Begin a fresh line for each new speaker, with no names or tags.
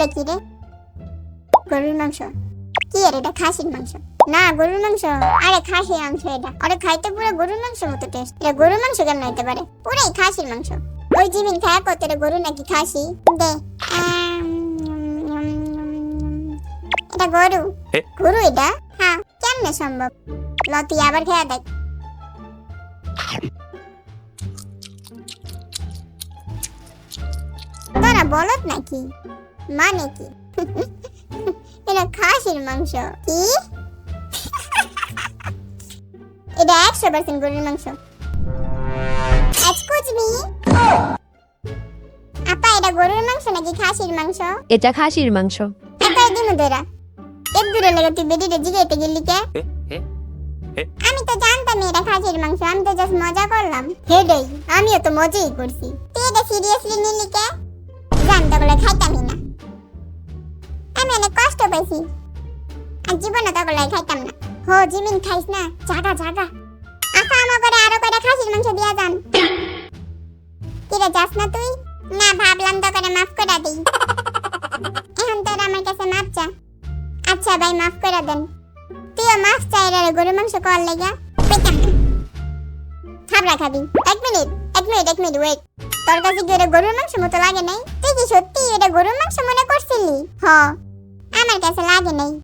এটা কি রে? গরুর মাংস। কি এর এটা? খাসির মাংস। না গরুর মাংস। আরে খাসির মাংস এটা। আরে খাইতে পুরো গরুর মাংস মতো টেস্ট এটা গরুর মাংস কেমন হইতে পারে? পুরাই খাসির মাংস। ওই জিমিন খায় কত এটা গরু নাকি খাসি? দে। এটা গরু। গরু এটা? হ্যাঁ কেমনে সম্ভব? লতি আবার খেয়া দেখ। তোরা বলত নাকি? মানে কি? এটা খাসির মাংস কি? এটা একশো পার্সেন্ট গরুর মাংস। এক্সকিউজ মি আপা এটা গরুর মাংস নাকি খাসির মাংস?
এটা খাসির মাংস।
একাই দিমু তোরা এক দূরে লেগে তুই বেডিটা জিগাইতে গেলি কে? আমি তো জানতাম এটা খাসির মাংস আমি তো জাস্ট মজা করলাম। হেডেই আমিও তো মজাই করছি। তুই এটা সিরিয়াসলি নিলি কে? জানতে বলে খাইতামই না। পাইছি। আর জীবনে তো বলে খাইতাম না। হো, জিমিন খাইস না, জাগা জাগা। আকা আমা করে আরও করে খাসির মাংস দিয়া যান। কিরে, যাস না তুই? না, ভাবলাম তো করে মাফ করে দিই। এখন তোর আমার কাছে মাপ চা। আচ্ছা ভাই, মাফ করে দেন। তুইও মাছ চাই রে গরু মাংস কর লেগা। পেতাম খাবরা খাবি। এক মিনিট এক মিনিট এক মিনিট ওয়েট তোর কাছে কি গরুর মাংস মতো লাগে নাই? তুই কি সত্যি এটা গরুর মাংস মনে করছিলি? হ। আমার কাছে লাগে নাই